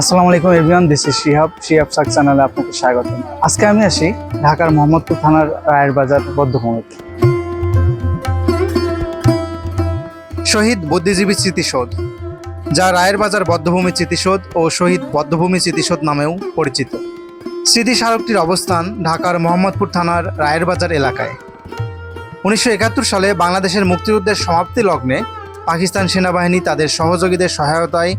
আসসালামু আলাইকুম everyone this is Shihab Shihab সাক চ্যানেলে আপনাকে স্বাগত। আজকে আমি আসি ঢাকার মোহাম্মদপুর থানার রায়ের বাজার বদ্ধভূমিতে শহীদ বুদ্ধিজীবী স্মৃতিসৌধ, যা রায়ের বাজার বদ্ধভূমি স্মৃতিসৌধ ও শহীদ বদ্ধভূমি স্মৃতিসৌধ নামেও পরিচিত। স্মৃতি স্মারকটির অবস্থান ঢাকার মোহাম্মদপুর থানার রায়ের বাজার এলাকায়। উনিশশো একাত্তর সালে বাংলাদেশের মুক্তিযুদ্ধের সমাপ্তি লগ্নে পাকিস্তান সেনাবাহিনী তাদের সহযোগীদের সহায়তায়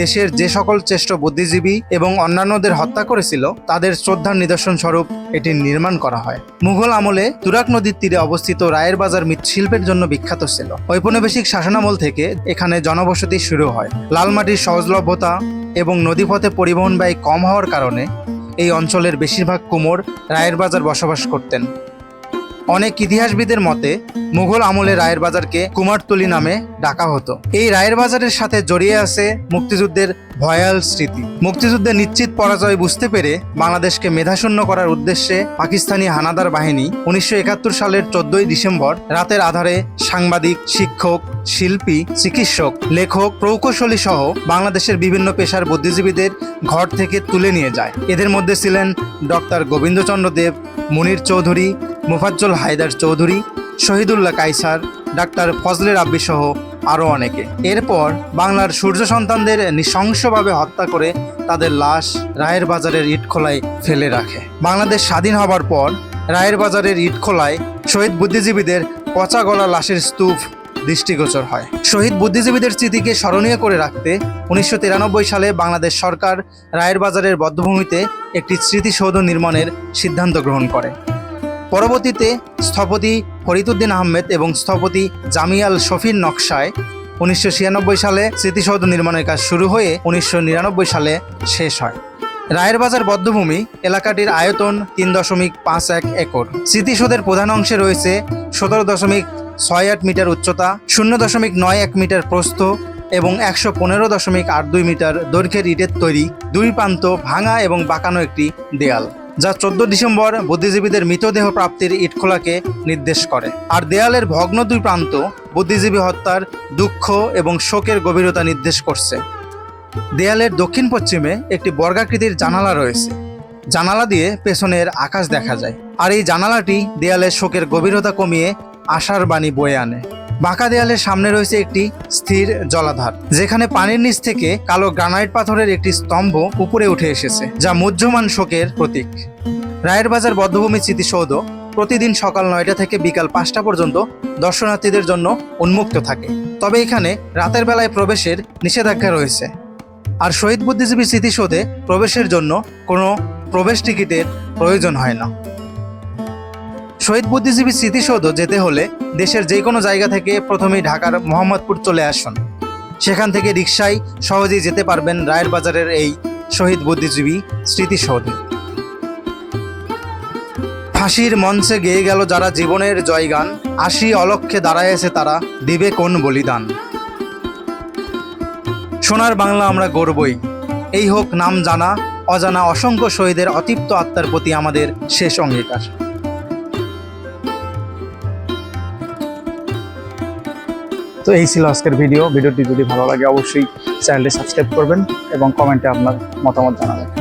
দেশের যে সকল শ্রেষ্ঠ বুদ্ধিজীবী এবং অন্যান্যদের হত্যা করেছিল, তাদের শ্রদ্ধার নিদর্শন স্বরূপ এটি নির্মাণ করা হয়। মুঘল আমলে তুরাক নদীর তীরে অবস্থিত রায়ের বাজার মৃৎশিল্পের জন্য বিখ্যাত ছিল। ঔপনিবেশিক শাসনামল থেকে এখানে জনবসতি শুরু হয়। লালমাটির সহজলভ্যতা এবং নদীপথে পরিবহন ব্যয় কম হওয়ার কারণে এই অঞ্চলের বেশিরভাগ কুমোর রায়ের বাজার বসবাস করতেন। অনেক ইতিহাসবিদের মতে মুঘল আমলে রায়ের বাজারকে কুমারতুলি নামে ডাকা হতো। এই রায়ের বাজারের সাথে জড়িয়ে আছে মুক্তিযুদ্ধের ভয়াল স্মৃতি। মুক্তিযুদ্ধে নিশ্চিত পরাজয় বুঝতে পেরে বাংলাদেশকে মেধাশূন্য করার উদ্দেশ্যে পাকিস্তানি হানাদার বাহিনী উনিশশো একাত্তর সালের চোদ্দই ডিসেম্বর রাতের আধারে সাংবাদিক, শিক্ষক, শিল্পী, চিকিৎসক, লেখক, প্রকৌশলী সহ বাংলাদেশের বিভিন্ন পেশার বুদ্ধিজীবীদের ঘর থেকে তুলে নিয়ে যায়। এদের মধ্যে ছিলেন ডক্টর গোবিন্দচন্দ্র দেব মুনির চৌধুরী, মুফাজ্জল হায়দার চৌধুরী, শহীদুল্লাহ কাইসার ডাক্তার ফজলে রাব্বি সহ আরও অনেকে। এরপর বাংলার সূর্য সন্তানদের নৃশংসভাবে হত্যা করে তাদের লাশ রায়ের বাজারের ইটখোলায় ফেলে রাখে। বাংলাদেশ স্বাধীন হবার পর রায়ের বাজারের ইটখোলায় শহীদ বুদ্ধিজীবীদের পচা গলা লাশের স্তূপ দৃষ্টিগোচর হয়। শহীদ বুদ্ধিজীবীদের স্মৃতিকে স্মরণীয় করে রাখতে উনিশশো তিরানব্বই সালে বাংলাদেশ সরকার রায়ের বাজারের বদ্ধভূমিতে একটি স্মৃতিসৌধ নির্মাণের সিদ্ধান্ত গ্রহণ করে। পরবর্তীতে স্থপতি ফরিদুদ্দিন আহমেদ এবং স্থপতি জামিয়াল শফির নকশায় উনিশশো ছিয়ানব্বই সালে স্মৃতিসৌধ নির্মাণের কাজ শুরু হয়ে উনিশশো নিরানব্বই সালে শেষ হয়। রায়ের বাজার বদ্ধভূমি এলাকাটির আয়তন তিন দশমিক পাঁচ এক একর। স্মৃতিসৌধের প্রধান অংশে রয়েছে সতেরো দশমিক ছয় আট মিটার উচ্চতা, শূন্য দশমিক নয় এক মিটার প্রস্থ এবং একশো পনেরো দশমিক আট দুই মিটার দৈর্ঘ্যের ইটের তৈরি দুই প্রান্ত ভাঙা এবং বাঁকানো একটি দেয়াল, যা চোদ্দ ডিসেম্বর বুদ্ধিজীবীদের মৃতদেহ প্রাপ্তির ইটখোলাকে নির্দেশ করে। আর দেয়ালের ভগ্ন দুই প্রান্ত বুদ্ধিজীবী হত্যার দুঃখ এবং শোকের গভীরতা নির্দেশ করছে। দেয়ালের দক্ষিণ পশ্চিমে একটি বর্গাকৃতির জানালা রয়েছে। জানালা দিয়ে পেছনের আকাশ দেখা যায়। আর এই জানালাটি দেয়ালের শোকের গভীরতা কমিয়ে আশার বাণী বয়ে আনে। বাঁকা দেয়ালের সামনে রয়েছে একটি স্থির জলাধার, যেখানে পানির নিচ থেকে কালো গ্রানাইট পাথরের একটি স্তম্ভ উপরে উঠে এসেছে, যা মুহ্যমান শোকের প্রতীক। রায়ের বাজার বদ্ধভূমি স্মৃতিসৌধ প্রতিদিন সকাল নয়টা থেকে বিকাল পাঁচটা পর্যন্ত দর্শনার্থীদের জন্য উন্মুক্ত থাকে। তবে এখানে রাতের বেলায় প্রবেশের নিষেধাজ্ঞা রয়েছে। আর শহীদ বুদ্ধিজীবী স্মৃতিসৌধে প্রবেশের জন্য কোনো প্রবেশ টিকিটের প্রয়োজন হয় না। শহীদ বুদ্ধিজীবী স্মৃতিসৌধ যেতে হলে দেশের যে কোনো জায়গা থেকে প্রথমেই ঢাকার মোহাম্মদপুর চলে আসুন। সেখান থেকে রিকশায় সহজেই যেতে পারবেন রায়ের বাজারের এই শহীদ বুদ্ধিজীবী স্মৃতিসৌধে। ফাঁসির মঞ্চে গেয়ে গেল যারা জীবনের জয়গান, আশি অলক্ষে দাঁড়ায় তারা, দিবে কোন বলিদান? সোনার বাংলা আমরা গর্বই এই হোক নাম জানা, অজানা, অসংখ্য শহীদের অতিপ্ত আত্মার প্রতি আমাদের শেষ অঙ্গীকার। তো এই ছিল আজকের ভিডিও। ভিডিওটি যদি ভালো লাগে, অবশ্যই চ্যানেলটি সাবস্ক্রাইব করবেন এবং কমেন্টে আপনার মতামত জানাবেন।